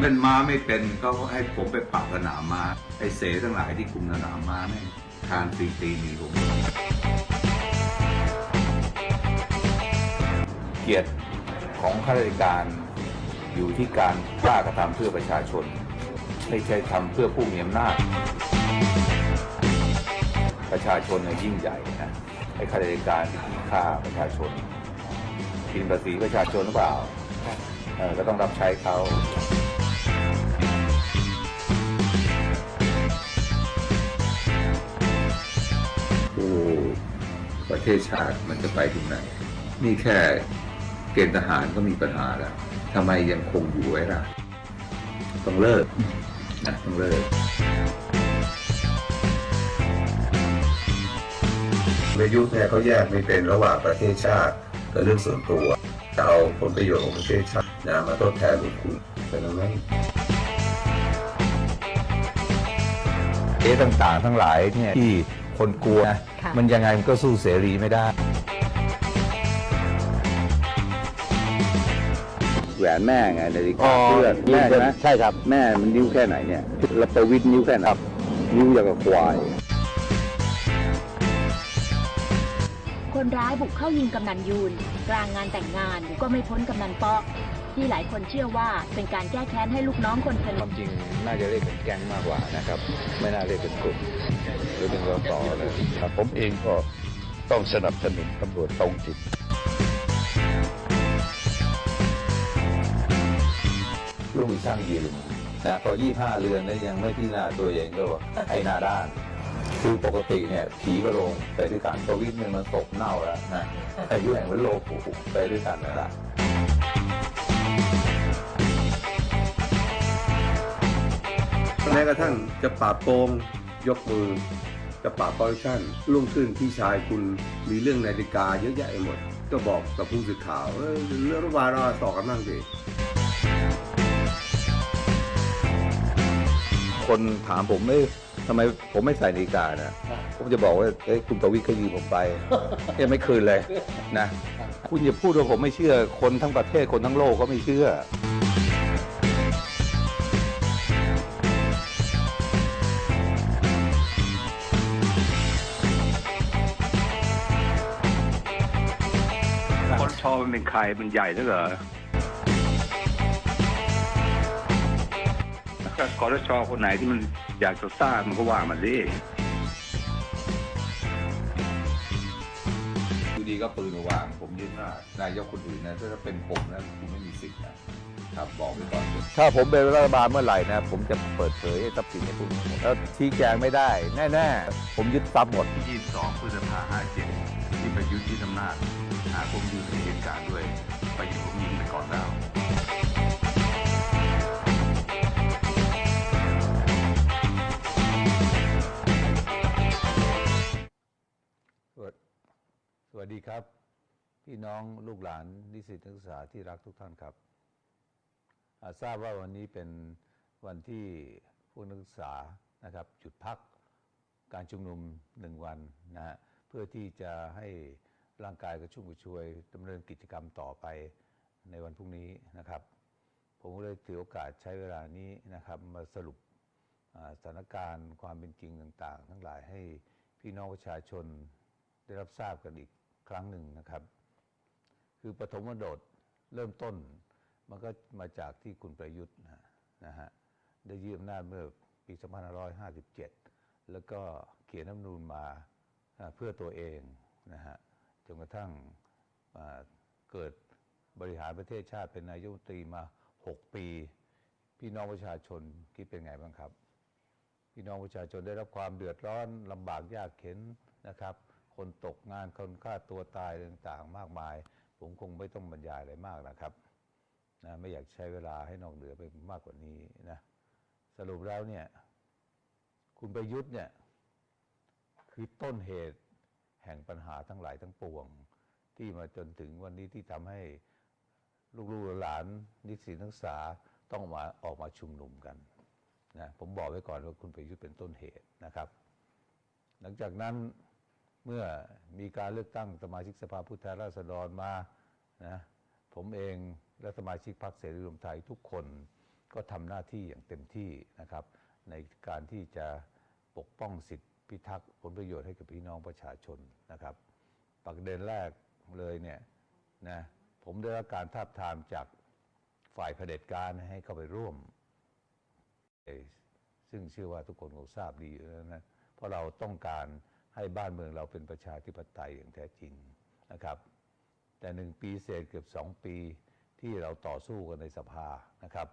เล่นม้าไม่เป็นก็ให้ผมไปปรับสนามม้าไอเสทั้งหลายที่คุมสนามม้าเนี่ยทานฟรีตีหนีผมเกียรติของข้าราชการอยู่ที่การกล้ากระทำเพื่อประชาชน ไม่ใช่ทำเพื่อผู้มีอำนาจประชาชนเนี่ยยิ่งใหญ่นะไอ้ข้าราชการที่ฆ่าประชาชนกินภาษีประชาชนหรือเปล่าก็ต้องรับใช้เขา ประเทศชาติมันจะไปถึงไหนนี่แค่เกณฑ์ทหารก็มีปัญหาแล้วทำไมยังคงอยู่ไว้ล่ะ ต้องเลิกนะต้องเลิกประยุทธ์เนี่ยเขาแยกไม่เป็นระหว่างประเทศชาติกับเรื่องส่วนตัวจะเอาผลประโยชน์ของประเทศชาตินะมาทดแทนบุญคุณเป็นอะไรเอ๊ต่างๆ ทั้งหลายเนี่ยที่ คนกลัวนะค่ะ มันยังไงมันก็สู้เสรีไม่ได้ แหวนแม่ไงนาฬิกาเพื่อนแม่ใช่ไหมใช่ครับ แม่มันนิ้วแค่ไหนเนี่ยแล้วประวิตรนิ้วแค่ไหนนิ้วอย่างกับควาย คนร้ายบุกเข้ายิงกำนันยูน กลางงานแต่งงานก็ไม่พ้นกำนันป๊อก ที่หลายคนเชื่อว่าเป็นการแก้แค้นให้ลูกน้องคนสคนิวาทมจริงน่าจะเรียกเป็นแก๊งมากกว่านะครับ ไม่น่าเรียกเป็นกลุ่มหรือเป็นรสเลยครับผมเองก็ต้องสนับสนุนตำรวจตรงจิตลุงช่างยืนนะพอยี่ห้าเรือนแล้วยังไม่พิจารณาตัวเองก็ว่าไอ้หน้าด้าน คือปกติเนี่ยผีก็ลงไปด้วยกันประวิตรเนี่ยมันตกเน่าแล้วนะอายุแห่งวันโลกโอ้โหไปด้วยกันนะล่ะ แม้กระทั่งจะปราบโกงยกมือ จะปราบคอร์รัปชันรุ่งขึ้นพี่ชายคุณมีเรื่องนาฬิกาเยอะแยะไปหมด ก็บอกกับผู้สื่อข่าวเออเรื่องรัฐบาลเราต่อกันบ้างสิคนถามผมไม่ทำไมผมไม่ใส่นาฬิกานะผมจะบอกว่าเอ้ยคุณประวิตรเขายืมผมไปยังไม่คืนเลยนะ คุณอย่าพูดว่าผมไม่เชื่อคนทั้งประเทศคนทั้งโลกก็ไม่เชื่อ เป็นใครมันใหญ่นักเหรอถ้าคอรชอคนไหนที่มันอยากจะสร้างมันก็ว่ามันดิอยู่ดีก็ปืนมาวาง ผมยึดหน้านายกคนอื่นนะถ้าเป็นผมนะคุณไม่มีสิทธิ์นะครับบอกไปก่อนถ้าผมเป็นรัฐบาลเมื่อไหร่นะ ผมจะเปิดเผยทรัพย์สินให้คุณหมดแล้วชี้แจงไม่ได้ แน่ ๆ ผมยึดทรัพย์หมด22พฤษภา57ที่ประยุทธ์ที่อำนาจ หาผมอยู่ในเหตุการณ์ด้วย ไปอยู่ผมยิงไปก่อนแล้วสวัสดีครับ พี่น้องลูกหลานนิสิตนักศึกษาที่รักทุกท่านครับาทราบว่าวันนี้เป็นวันที่พวกนักศึกษานะครับหยุดพักการชุมนุมหนึ่งวันนะฮะเพื่อที่จะให้ ร่างกายกระชุ่มกระชวยดำเนินกิจกรรมต่อไปในวันพรุ่งนี้นะครับ ผมก็เลยถือโอกาสใช้เวลานี้นะครับมาสรุปสถานการณ์ความเป็นจริงต่างๆ ทั้งหลายให้พี่น้องประชาชนได้รับทราบกันอีกครั้งหนึ่งนะครับ คือปฐมบทเริ่มต้น มันก็มาจากที่คุณประยุทธ์นะฮะได้ยืมอำนาจเมื่อปี 2557 แล้วก็เขียนรัฐมนูญมาเพื่อตัวเองนะฮะ จนกระทั่งเกิดบริหารประเทศชาติเป็นนายกตรีมา 6 ปี พี่น้องประชาชนคิดเป็นไงบ้างครับ พี่น้องประชาชนได้รับความเดือดร้อนลำบากยากเข็นนะครับ คนตกงานคนฆ่าตัวตายต่างๆ มากมาย ผมคงไม่ต้องบรรยายอะไรมากนะครับนะไม่อยากใช้เวลาให้นอกเหนือไปมากกว่านี้นะสรุปแล้วเนี่ย คุณประยุทธ์เนี่ย คือต้นเหตุ ห่งปัญหาทั้งหลายทั้งปวง ที่มาจนถึงวันนี้ที่ทำให้ลูกๆหลานนิสิตนักศึกษาต้องมาออกมาชุมนุมกันนะผมบอกไว้ก่อนว่าคุณประยุทธ์เป็นต้นเหตุนะครับ หลังจากนั้นเมื่อมีการเลือกตั้งสมาชิกสภาผู้แทนราษฎรมานะผมเองและสมาชิกพรรคเสรีรวมไทยทุกคนก็ทำหน้าที่อย่างเต็มที่นะครับ ในการที่จะปกป้องสิทธ พิทักษ์ผลประโยชน์ให้กับพี่น้องประชาชนนะครับ ประเด็นแรกเลยเนี่ยนะผมได้รับการทาบทามจากฝ่ายเผด็จการให้เข้าไปร่วม ซึ่งเชื่อว่าทุกคนคงทราบดีแล้วนะเพราะเราต้องการให้บ้านเมืองเราเป็นประชาธิปไตยอย่างแท้จริงนะครับ แต่หนึ่งปีเศษเกือบสองปีที่เราต่อสู้กันในสภานะครับ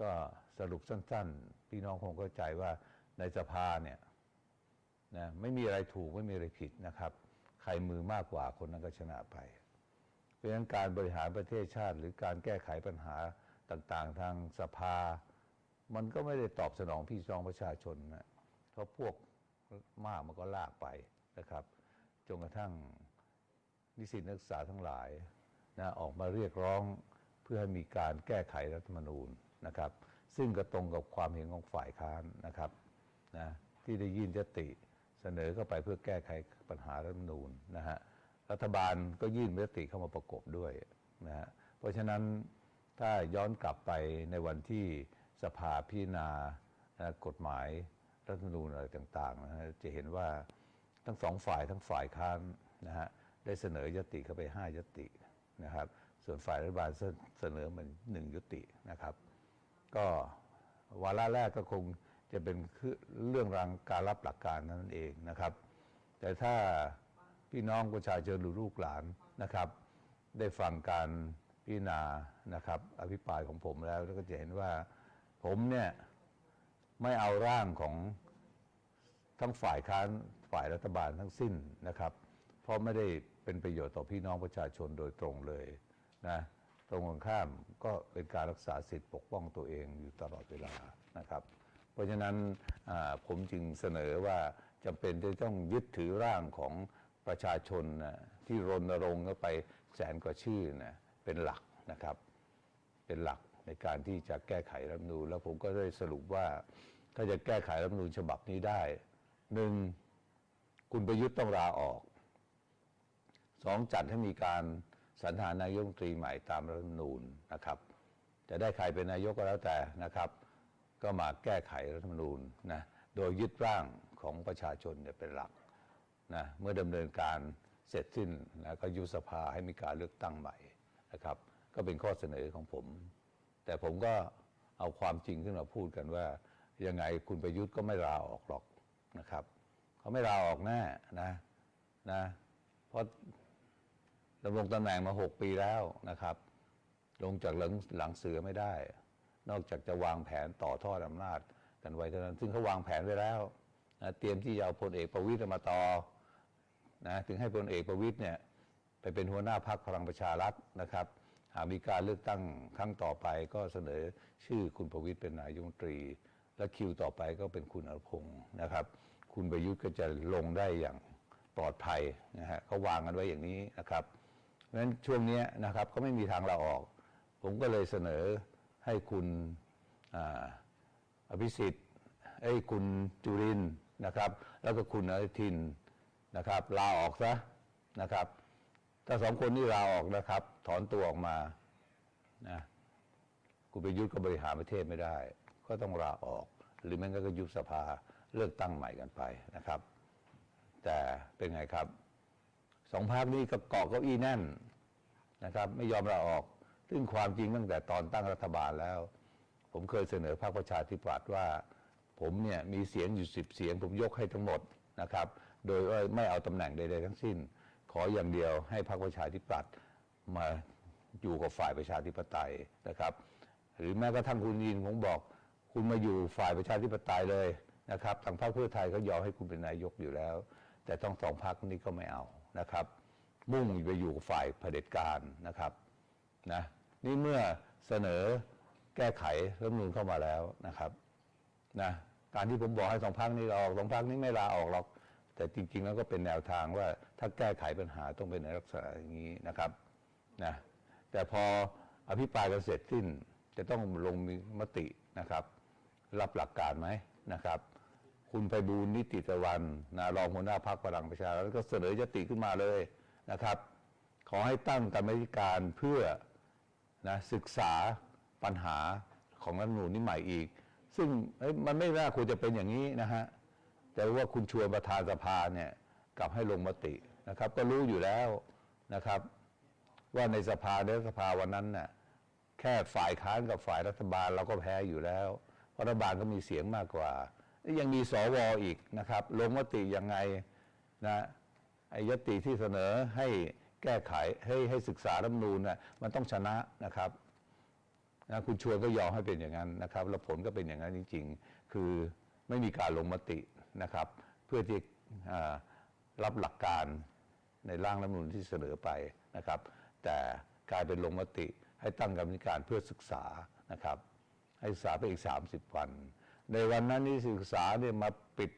ก็สรุปสั้นๆ พี่น้องคงเข้าใจว่าในสภาเนี่ย นะไม่มีอะไรถูกไม่มีอะไรผิดนะครับ ใครมือมากกว่าคนนั้นก็ชนะไป เพราะฉะนั้นการบริหารประเทศชาติ หรือการแก้ไขปัญหาต่างๆ ทางสภา มันก็ไม่ได้ตอบสนองพี่น้องประชาชนนะเพราะพวกมากมันก็ลากไปนะครับจนกระทั่งนิสิตนักศึกษาทั้งหลายนะออกมาเรียกร้องเพื่อให้มีการแก้ไขรัฐธรรมนูญนะครับ ซึ่งก็ตรงกับความเห็นของฝ่ายค้านนะครับนะที่ได้ยื่นยติ เสนอเข้าไปเพื่อแก้ไขปัญหารัฐมนูญนะฮะรัฐบาลก็ยื่นยติเข้ามาประกบด้วยนะฮะเพราะฉะนั้นถ้าย้อนกลับไปในวันที่สภาพิจารณากฎหมายรัฐมนูญอะไรต่างๆนะฮะจะเห็นว่าทั้งสองฝ่ายทั้งฝ่ายค้านนะฮะได้เสนอยติเข้าไปห้ายตินะครับ ส่วนฝ่ายรัฐบาลเสเสนอมันหนึ่งยตินะครับ ก็วาระแรกก็คง จะเป็นเรื่องรางการรับหลักการนั่นเองนะครับ แต่ถ้าพี่น้องประชาชนหรือลูกหลานนะครับ ได้ฟังการพิจารณานะครับ อภิปรายของผมแล้วแล้วก็จะเห็นว่าผมเนี่ยไม่เอาร่างของทั้งฝ่ายค้านฝ่ายรัฐบาลทั้งสิ้นนะครับ เพราะไม่ได้เป็นประโยชน์ต่อพี่น้องประชาชนโดยตรงเลยนะตรงกันข้ามก็เป็นการรักษาสิทธิ์ปกป้องตัวเองอยู่ตลอดเวลานะครับ เพราะฉะนั้นผมจึงเสนอว่าจำเป็นที่ต้องยึดถือร่างของประชาชนนะที่รณรงค์เข้าไปแสนกว่าชื่อนะเป็นหลักนะครับ เป็นหลักในการที่จะแก้ไขรัฐมนูญแล้วผมก็ได้สรุปว่า ถ้าจะแก้ไขรัฐมนูญฉบับนี้ได้หนึ่งคุณประยุทธ์ต้องลาออกสองจัดให้มีการสรรหานายกรัฐมนตรีใหม่ตามรัฐมนูญนะครับ จะได้ใครเป็นนายกก็แล้วแต่นะครับ ก็มาแก้ไขรัฐธรรมนูญนะโดยยึดร่างของประชาชนเนี่ยเป็นหลักนะเมื่อดำเนินการเสร็จสิ้นนะก็ยุบสภาให้มีการเลือกตั้งใหม่นะครับ ก็เป็นข้อเสนอของผม แต่ผมก็เอาความจริงขึ้นมาพูดกันว่า ยังไงคุณประยุทธ์ก็ไม่ลาออกหรอกนะครับเขาไม่ลาออกแน่นะนะเพราะดำรงตำแหน่งมาหกปีแล้วนะครับ ลงจากหลังหลังเสือไม่ได้ นอกจากจะวางแผนต่อทอดอำนาจกันไว้เท่านั้น ซึ่งเขาวางแผนไว้แล้วนะเตรียมที่จะเอาพลเอกประวิตยมาต่อนะถึงให้พลเอกประวิตยเนี่ยไปเป็นหัวหน้าพักพลังประชารัฐนะครับ หากมีการเลือกตั้งครั้งต่อไปก็เสนอชื่อคุณประวิตยเป็นนายกรัฐมนตรี และคิวต่อไปก็เป็นคุณอนุพงศ์นะครับ คุณประยุทธ์ก็จะลงได้อย่างปลอดภัยนะฮะเขาวางกันไว้อย่างนี้นะครับเพราะฉะนั้นช่วงนี้นะครับก็ไม่มีทางเราออก ผมก็เลยเสนอ ให้คุณอภิสิทธิ์ไอ้ยคุณจุรินนะครับ แล้วก็คุณอนุทินนะครับลาออกซะนะครับ ถ้าสองคนนี้ลาออกนะครับ ถอนตัวออกมานะคุณปยุทธก็บริหารประเทศไม่ได้ ก็ต้องลาออก หรือไม่งั้นก็ยุบสภาเลือกตั้งใหม่กันไปนะครับ แต่เป็นไงครับสองพรรคนี้ก็เกาะเก้าอี้แน่นนะครับ ไม่ยอมลาออก ซึ่งความจริงตั้งแต่ตอนตั้งรัฐบาลแล้ว ผมเคยเสนอพรรคประชาธิปัตย์ว่า ผมเนี่ยมีเสียงอยู่สิบเสียง ผมยกให้ทั้งหมดนะครับ โดยไม่เอาตำแหน่งใดๆทั้งสิ้น ขออย่างเดียวให้พรรคประชาธิปัตย์มาอยู่กับฝ่ายประชาธิปไตยนะครับ หรือแม้กระทั่งคุณยินผมบอก คุณมาอยู่ฝ่ายประชาธิปไตยเลยนะครับทางพรรคเพื่อไทยก็ยอมให้คุณเป็นนายกอยู่แล้ว แต่ต้องสองพรรคนี้ก็ไม่เอานะครับ มุ่งไปอยู่ฝ่ายเผด็จการนะครับนะ นี่เมื่อเสนอแก้ไขรัฐมนูญเข้ามาแล้วนะครับนะการที่ผมบอกให้สองพรรคนี้ลาออกสองพรรคนี้ไม่ลาออกหรอก แต่จริง ๆ แล้วก็เป็นแนวทางว่าถ้าแก้ไขปัญหาต้องเป็นในลักษณะอย่างนี้นะครับนะแต่พออภิปรายกันเสร็จสิ้น จะต้องลงมีมตินะครับ รับหลักการไหมนะครับ คุณไพบูลนิติตะวันนะรองหัวหน้าพักพลังประชารัฐก็เสนอยติขึ้นมาเลยนะครับ ขอให้ตั้งกรรมธิการเพื่อ นะศึกษาปัญหาของรัฐมนูญนี้ใหม่อีก ซึ่งมันไม่น่าควรจะเป็นอย่างนี้นะฮะแต่ว่าคุณชวนประธานสภาเนี่ยกลับให้ลงมตินะครับ ก็รู้อยู่แล้วนะครับ ว่าในสภาในสภาวันนั้นน่ะแค่ฝ่ายค้านกับฝ่ายรัฐบาลเราก็แพ้อยู่แล้วเพราะรัฐบาลก็มีเสียงมากกว่า ยังมีสวอีกนะครับ ลงมติยังไงนะไอ้ยติที่เสนอให้ แก้ไขให้ให้ศึกษารัฐมนูญน่ะมันต้องชนะนะครับนะคุณชวนก็ยอมให้เป็นอย่างนั้นนะครับ แล้วผลก็เป็นอย่างนั้นจริง ๆ คือไม่มีการลงมตินะครับ เพื่อที่รับหลักการในร่างรัฐมนูญที่เสนอไปนะครับ แต่กลายเป็นลงมติให้ตั้งกรรมการเพื่อศึกษานะครับ ให้ศึกษาไปอีก 30 วัน ในวันนั้นนิสิตศึกษาเนี่ยมาปิด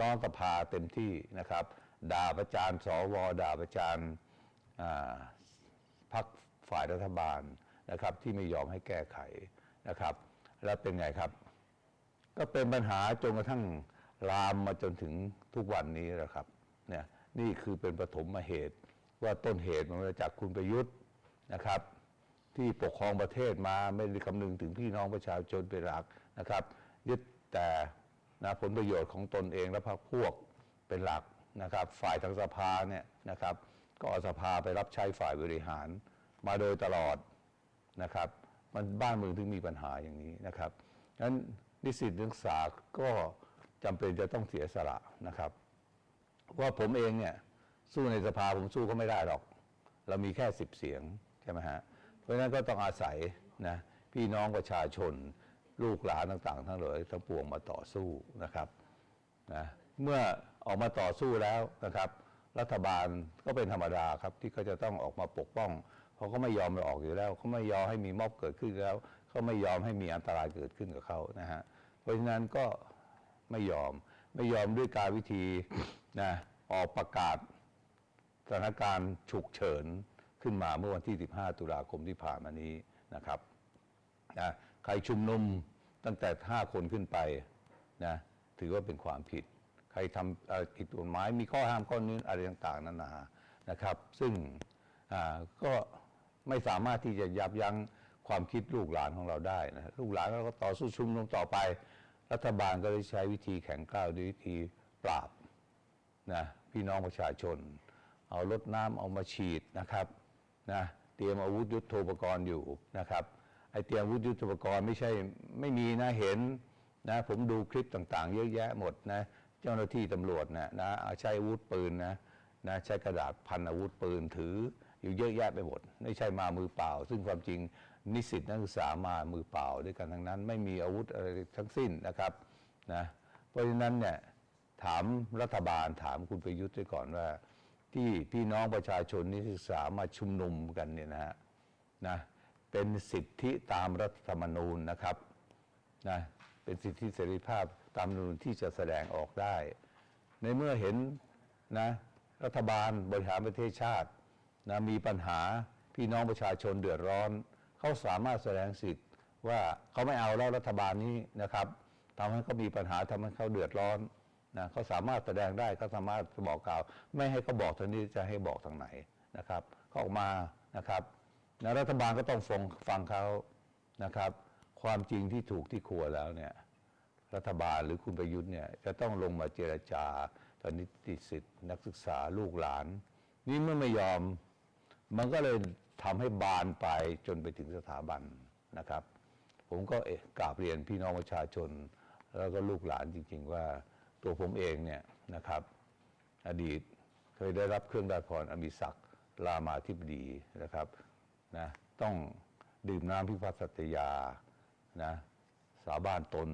ล้อมสภาเต็มที่นะครับ ด่าประจานสวด่าประจาน อ่าพักฝ่ายรัฐบาลนะครับที่ไม่ยอมให้แก้ไขนะครับ แล้วเป็นไงครับ ก็เป็นปัญหาจนกระทั่งลามมาจนถึงทุกวันนี้แหละครับเนี่ยนี่คือเป็นปฐมเหตุว่าต้นเหตุมันมาจากคุณประยุทธ์นะครับ ที่ปกครองประเทศมาไม่ได้คำนึงถึงพี่น้องประชาชนเป็นหลักนะครับ ยึดแต่นะผลประโยชน์ของตนเองและพรรคพวกเป็นหลักนะครับ ฝ่ายทางสภาเนี่ยนะครับ ก็เอาสภาไปรับใช้ฝ่ายบริหารมาโดยตลอดนะครับ มันบ้านเมืองถึงมีปัญหาอย่างนี้นะครับงั้นนิสิตนักศึกษาก็จำเป็นจะต้องเสียสละนะครับ ว่าผมเองเนี่ยสู้ในสภาผมสู้ก็ไม่ได้หรอก เรามีแค่สิบเสียงใช่ไหมฮะเพราะฉะนั้นก็ต้องอาศัยนะพี่น้องประชาชนลูกหลานต่าง ๆ ทั้งหลายทั้งปวงมาต่อสู้นะครับนะเมื่อออกมาต่อสู้แล้วนะครับ รัฐบาลก็เป็นธรรมดาครับที่เขาจะต้องออกมาปกป้องเขาก็ไม่ยอมไปออกอยู่แล้วเขาไม่ยอมให้มีม็อบเกิดขึ้นแล้วเขาไม่ยอมให้มีอันตรายเกิดขึ้นกับเขานะฮะเพราะฉะนั้นก็ไม่ยอมไม่ยอมด้วยการวิธีนะออกประกาศสถานการณ์ฉุกเฉินขึ้นมาเมื่อวันที่ 15 ตุลาคมที่ผ่านมานี้นะครับนะใครชุมนุมตั้งแต่ 5 คนขึ้นไปนะถือว่าเป็นความผิด ใครทำอ่อผิดกฎหมาย มีข้อห้ามข้อนี้อะไรต่างๆนานานะครับ ซึ่งก็ไม่สามารถที่จะยับยั้งความคิดลูกหลานของเราได้นะลูกหลานเราก็ต่อสู้ชุมนุมต่อไป รัฐบาลก็ได้ใช้วิธีแข็งกร้าวด้วยวิธีปราบนะพี่น้องประชาชน เอารถน้ำเอามาฉีดนะครับนะเตรียมอาวุธยุทโธปกรณ์อยู่นะครับไอเตรียมอาวุธยุทโธปกรณ์ไม่ใช่ไม่มีนะเห็นนะผมดูคลิปต่างๆ เยอะแยะหมดนะ เจ้าหน้าที่ตำรวจนะนะใช้อาวุธปืนนะนะใช้กระดาษพันอาวุธปืนถืออยู่เยอะแยะไปหมดไม่ใช่มามือเปล่า ซึ่งความจริงนิสิตนักศึกษามามือเปล่าด้วยกันทั้งนั้น ไม่มีอาวุธอะไรทั้งสิ้นนะครับนะเพราะฉะนั้นเนี่ยถามรัฐบาลถามคุณประยุทธ์ด้วยก่อนว่า ที่พี่น้องประชาชนนิสิตศึกษามาชุมนุมกันเนี่ยนะฮะนะเป็นสิทธิตามรัฐธรรมนูญนะครับนะเป็นสิทธิเสรีภาพ ตามนูญที่จะแสดงออกได้ ในเมื่อเห็นนะรัฐบาลบริหารประเทศชาตินะมีปัญหาพี่น้องประชาชนเดือดร้อน เขาสามารถแสดงสิทธิ์ว่าเขาไม่เอาแล้วรัฐบาลนี้นะครับทำให้เขามีปัญหาทำให้เขาเดือดร้อนนะเขาสามารถแสดงได้เขาสามารถบอกกล่าว ไม่ให้เขาบอกทางนี้จะให้บอกทางไหนนะครับเขาออกมานะครับนะรัฐบาลก็ต้องฟังฟังเขานะครับ ความจริงที่ถูกที่ควรแล้วเนี่ย รัฐบาลหรือคุณประยุทธ์เนี่ยจะต้องลงมาเจรจาตอนนิติสิทธิ์นักศึกษาลูกหลาน นี่เมื่อไม่ยอม มันก็เลยทำให้บานไปจนไปถึงสถาบันนะครับ ผมก็เอะกราบเรียนพี่น้องประชาชน แล้วก็ลูกหลานจริง ๆ ว่าตัวผมเองเนี่ยนะครับ อดีตเคยได้รับเครื่องราชพรอมิศักดิ์รามาธิบดีนะครับนะต้องดื่มน้ำพิพัฒน์สัตยานะสาบานตน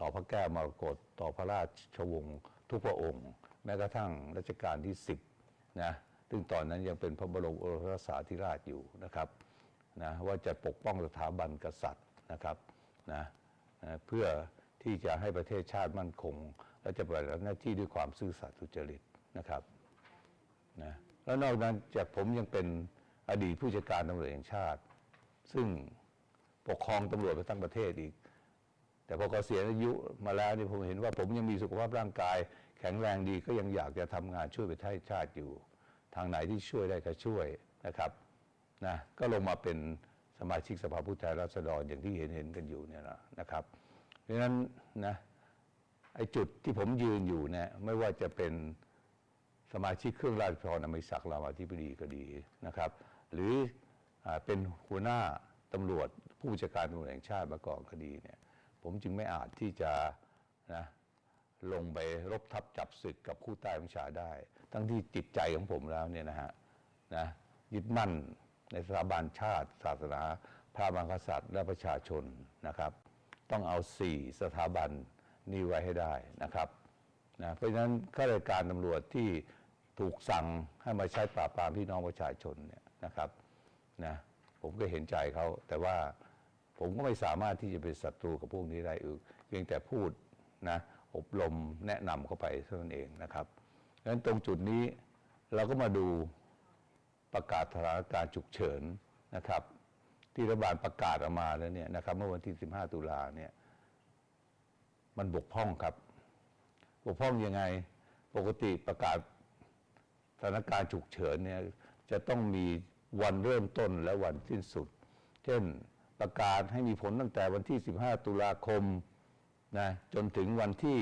ต่อพระแก้วมรกตต่อพระราชวงศ์ทุกพระองค์ แม้กระทั่งรัชกาลที่ 10นะซึ่งตอนนั้นยังเป็นพระบรมโอรสาธิราชอยู่นะครับนะว่าจะปกป้องสถาบันกษัตริย์นะครับนะนะเพื่อที่จะให้ประเทศชาติมั่นคง และจะปฏิบัติหน้าที่ด้วยความซื่อสัตย์สุจริตนะครับนะแล้วนอกนั้นจากผมยังเป็นอดีตผู้จัดการตำรวจแห่งชาติ ซึ่งปกครองตำรวจไปทั้งประเทศอีก แต่พอเกษียณอายุมาแล้วนี่ผมเห็นว่าผมยังมีสุขภาพร่างกาย แข็งแรงดีก็ยังอยากจะทำงานช่วยประเทศชาติอยู่ ทางไหนที่ช่วยได้ก็ช่วยนะครับนะก็ลงมาเป็นสมาชิกสภาผู้แทนราษฎรอย่างที่เห็นเห็นกันอยู่เนี่ยนะครับ เพราะฉะนั้นนะไอ้จุดที่ผมยืนอยู่เนี่ยไม่ว่าจะเป็นสมาชิกเครื่องราชพรอมิศักดิ์รามาธิบดีก็ดีนะครับ หรืออเป็นหัวหน้าตำรวจผู้บัญชาการตำรวจแห่งชาติมาก่อนคดีเนี่ย ผมจึงไม่อาจที่จะนะลงไปรบทับจับศึกกับคู่ใต้บัญชาได้ ทั้งที่จิตใจของผมแล้วเนี่ยนะฮะนะยึดมั่นในสถาบันชาติ ศาสนาพระมหากษัตริย์และประชาชนนะครับ ต้องเอาสี่สถาบันนี้ไว้ให้ได้นะครับนะเพราะฉะนั้นข้าราชการตำรวจที่ถูกสั่งให้มาใช้ปราบปรามพี่น้องประชาชนเนี่ยนะครับนะผมก็เห็นใจเขาแต่ว่า ผมก็ไม่สามารถที่จะเป็นศัตรูกับพวกนี้ได้อีกเพียงแต่พูดนะอบรมแนะนำเข้าไปเท่านั้นเองนะครับดังนั้นตรงจุดนี้เราก็มาดูประกาศสถานการณ์ฉุกเฉินนะครับ ที่รัฐบาลประกาศออกมาแล้วเนี่ยนะครับ เมื่อวันที่ 15 ตุลาเนี่ยมันบกพร่องครับ บกพร่องยังไงปกติประกาศสถานการณ์ฉุกเฉินเนี่ยจะต้องมีวันเริ่มต้นและวันสิ้นสุด เช่น ประกาศให้มีผลตั้งแต่วันที่ 15 ตุลาคมนะจนถึงวันที่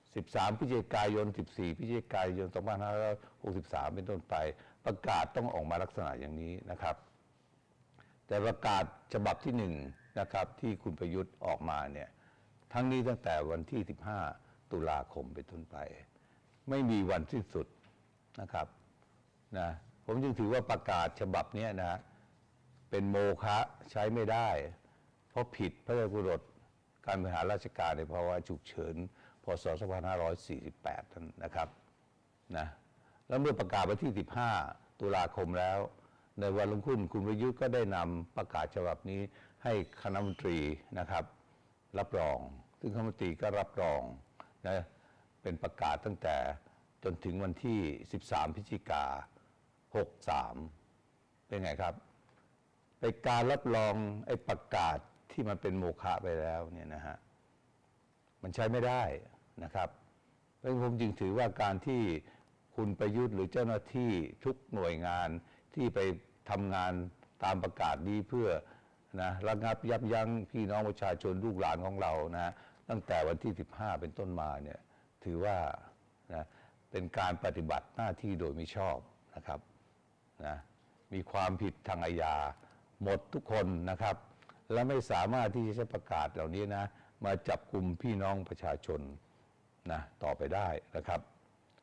13 พฤศจิกายน 14 พฤศจิกายน 2563 เป็นต้นไป ประกาศต้องออกมาลักษณะอย่างนี้นะครับ แต่ประกาศฉบับที่หนึ่งนะครับที่คุณประยุทธ์ออกมาเนี่ยทั้งนี้ตั้งแต่วันที่ 15 ตุลาคมเป็นต้นไป ไม่มีวันสิ้นสุดนะครับนะผมจึงถือว่าประกาศฉบับนี้นะ เป็นโมฆะใช้ไม่ได้ เพราะผิดพระราชกำหนดการบริหารราชการในภาวะฉุกเฉินพศ 2548นั้นนะครับนะแล้วเมื่อประกาศวันที่ 15 ตุลาคมแล้ว ในวันรุ่งขึ้นคุณประยุทธ์ก็ได้นำประกาศฉบับนี้ให้คณะมนตรีนะครับ รับรอง ซึ่งคณะมนตรีก็รับรองนะเป็นประกาศตั้งแต่จนถึงวันที่ 13 พฤศจิกา 63 เป็นไงครับ เป็นการรับรองไอ้ประกาศที่มันเป็นโมฆะไปแล้วเนี่ยนะฮะมันใช้ไม่ได้นะครับเพราะฉะนั้นผมจึงถือว่าการที่คุณประยุทธ์หรือเจ้าหน้าที่ทุกหน่วยงานที่ไปทำงานตามประกาศนี้เพื่อนะระงับยับยั้งพี่น้องประชาชนลูกหลานของเรานะตั้งแต่วันที่ 15 เป็นต้นมาเนี่ยถือว่านะเป็นการปฏิบัติหน้าที่โดยมิชอบนะครับนะมีความผิดทางอาญา หมดทุกคนนะครับ และไม่สามารถที่จะใช้ประกาศเหล่านี้นะ มาจับกลุ่มพี่น้องประชาชนนะต่อไปได้นะครับ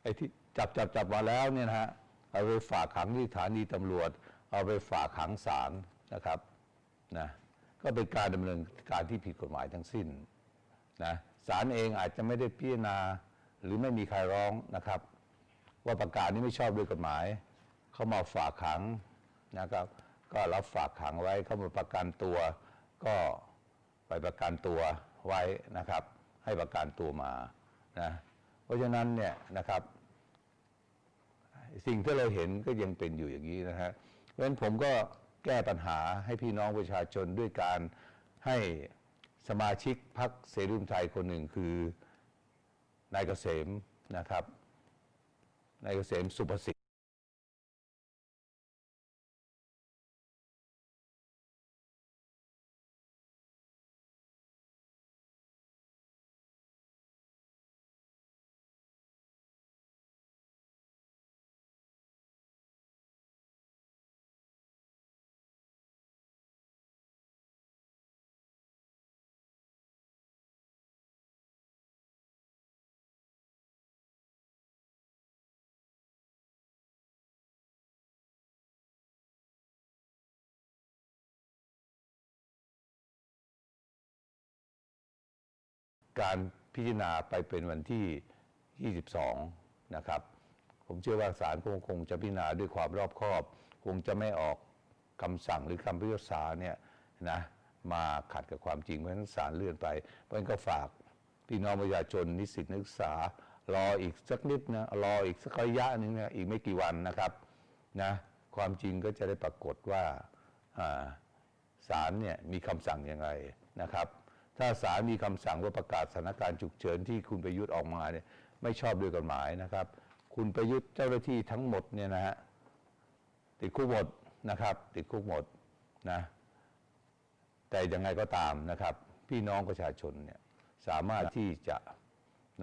ไอ้ที่จับจับจับมาแล้วเนี่ยนะฮะเอาไปฝากขังที่สถานีตำรวจ เอาไปฝากขังศาลนะครับนะก็เป็นการดำเนินการที่ผิดกฎหมายทั้งสิ้นนะศาลเองอาจจะไม่ได้พิจารณาหรือไม่มีใครร้องนะครับ ว่าประกาศนี้ไม่ชอบด้วยกฎหมาย เขามาฝากขังนะครับ ก็รับฝากขังไว้เข้ามาประกันตัวก็ไปประกันตัวไว้นะครับ ให้ประกันตัวมานะเพราะฉะนั้นเนี่ยนะครับ สิ่งที่เราเห็นก็ยังเป็นอยู่อย่างนี้นะฮะเพราะฉะนั้นผมก็แก้ปัญหาให้พี่น้องประชาชนด้วยการให้สมาชิกพรรคเสรีรวมไทยคนหนึ่งคือนายเกษมนะครับนายเกษมสุภสิทธิ การพิจารณาไปเป็นวันที่ 22 นะครับ ผมเชื่อว่าศาลคงคงจะพิจารณาด้วยความรอบคอบ คงจะไม่ออกคำสั่งหรือคำพิพากษาเนี่ยนะมาขัดกับความจริงเพราะฉะนั้นศาลเลื่อนไป เพราะฉะนั้นก็ฝากพี่น้องประชาชนนิสิตนักศึกษารออีกสักนิดนะรออีกสักระยะหนึ่งนะอีกไม่กี่วันนะครับนะความจริงก็จะได้ปรากฏว่าศาลเนี่ยมีคำสั่งยังไงนะครับ ถ้าศาลมีคำสั่งว่าประกาศสถานการณ์ฉุกเฉินที่คุณประยุทธ์ออกมาเนี่ยไม่ชอบด้วยกฎหมายนะครับ คุณประยุทธ์เจ้าหน้าที่ทั้งหมดเนี่ยนะฮะติดคุกหมดนะครับ ติดคุกหมดนะแต่ยังไงก็ตามนะครับ พี่น้องประชาชนเนี่ยสามารถที่จะ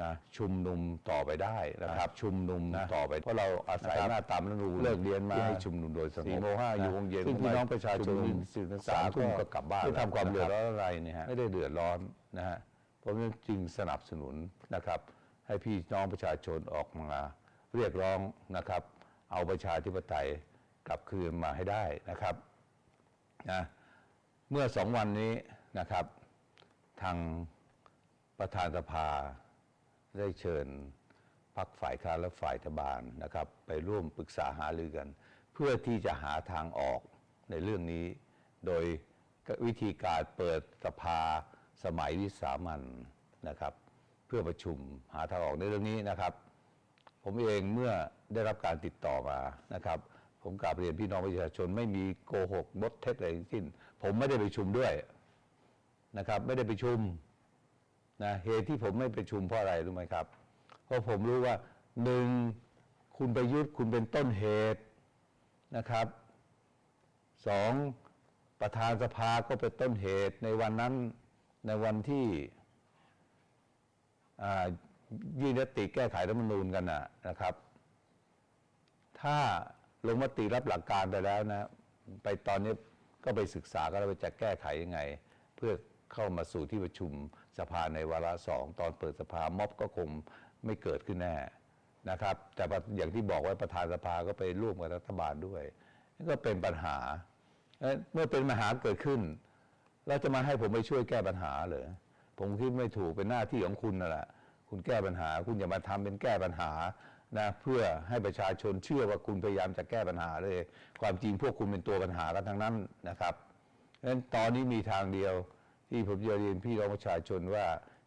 นะชุมนุมต่อไปได้นะครับ ชุมนุมต่อไปเพราะเราอาศัยหน้าตามรัฐธรรมนูญเลิกเรียนมาให้ชุมนุมโดยสงบสี่โมงห้าอยู่วงเย็นซึ่งพี่น้องประชาชนสื่อศึกษาทุ่มก็กลับบ้านไม่ทำความเดือดร้อนอะไรเนี่ยฮะไม่ได้เดือดร้อนนะฮะผมจึงสนับสนุนนะครับ ให้พี่น้องประชาชนออกมาเรียกร้องนะครับ เอาประชาธิปไตยกลับคืนมาให้ได้นะครับนะเมื่อสองวันนี้นะครับ ทางประธานสภา ได้เชิญพรรคฝ่ายค้านและฝ่ายรัฐบาลนะครับ ไปร่วมปรึกษาหารือกัน เพื่อที่จะหาทางออกในเรื่องนี้ โดยวิธีการเปิดสภาสมัยวิสามันนะครับ เพื่อประชุมหาทางออกในเรื่องนี้นะครับ ผมเองเมื่อได้รับการติดต่อมานะครับ ผมกราบเรียนพี่น้องประชาชนไม่มีโกหกบดเท็จอะไรทั้งสิ้น ผมไม่ได้ไปชุมด้วยนะครับ ไม่ได้ไปชุม นะเหตุที่ผมไม่ไปชุมเพราะอะไรรู้ไหมครับ เพราะผมรู้ว่าหนึ่งคุณประยุทธ์คุณเป็นต้นเหตุนะครับสองประธานสภาก็เป็นต้นเหตุในวันนั้นในวันที่ยื่นยติแก้ไขรัฐธรรมนูญกันนะนะครับ ถ้าลงมติรับหลักการไปแล้วนะ ไปตอนนี้ก็ไปศึกษากันแล้วว่าจะแก้ไขยังไง เพื่อเข้ามาสู่ที่ประชุม สภาในวาระสองตอนเปิดสภาม็อบก็คงไม่เกิดขึ้นแน่นะครับ แต่อย่างที่บอกว่าประธานสภาก็ไปร่วมกับรัฐบาลด้วยนี่ก็เป็นปัญหา เมื่อเป็นปัญหาเกิดขึ้นแล้วจะมาให้ผมไปช่วยแก้ปัญหาเหรอผมคิดไม่ถูกเป็นหน้าที่ของคุณนั่นแหละคุณแก้ปัญหา คุณอย่ามาทำเป็นแก้ปัญหานะเพื่อให้ประชาชนเชื่อว่าคุณพยายามจะแก้ปัญหาเลย ความจริงพวกคุณเป็นตัวปัญหากันทั้งนั้นนะครับเพราะฉะนั้นตอนนี้มีทางเดียว ที่ผมจะเรียนพี่น้องประชาชนว่า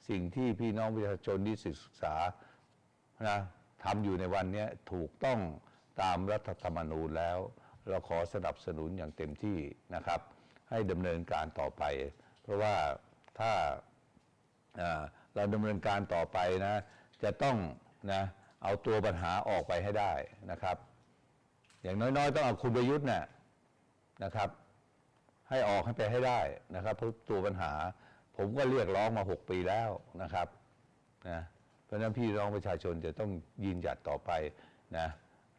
สิ่งที่พี่น้องประชาชนที่ศึกษานะทำอยู่ในวันนี้ถูกต้องตามรัฐธรรมนูญแล้ว เราขอสนับสนุนอย่างเต็มที่นะครับ ให้ดำเนินการต่อไป เพราะว่าถ้าเราดำเนินการต่อไปนะ จะต้องนะเอาตัวปัญหาออกไปให้ได้นะครับ อย่างน้อยๆ ต้องเอาคุณประยุทธ์นี่ยนะครับ ให้ออกให้ไปให้ได้นะครับเพราะตัวปัญหา ผมก็เรียกร้องมา 6 ปีแล้วนะครับนะเพราะนั้นพี่น้องประชาชนจะต้องยืนหยัดต่อไปนะ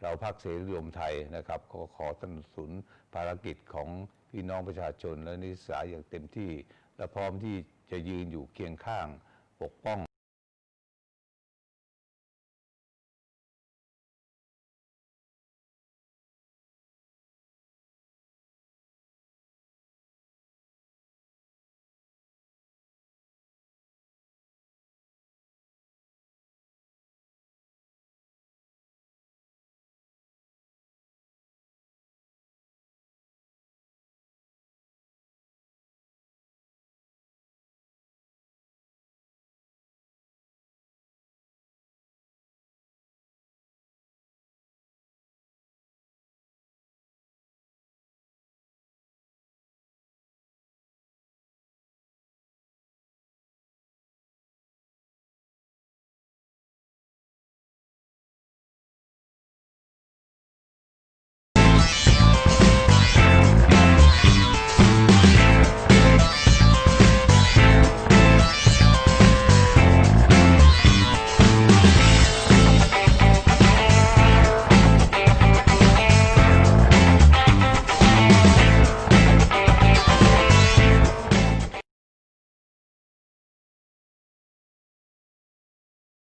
เราพักเสรีรวมไทยนะครับขอขอสนับสนุนภารกิจของพี่น้องประชาชนและนิสสาอย่างเต็มที่ และพร้อมที่จะยืนอยู่เคียงข้างปกป้อง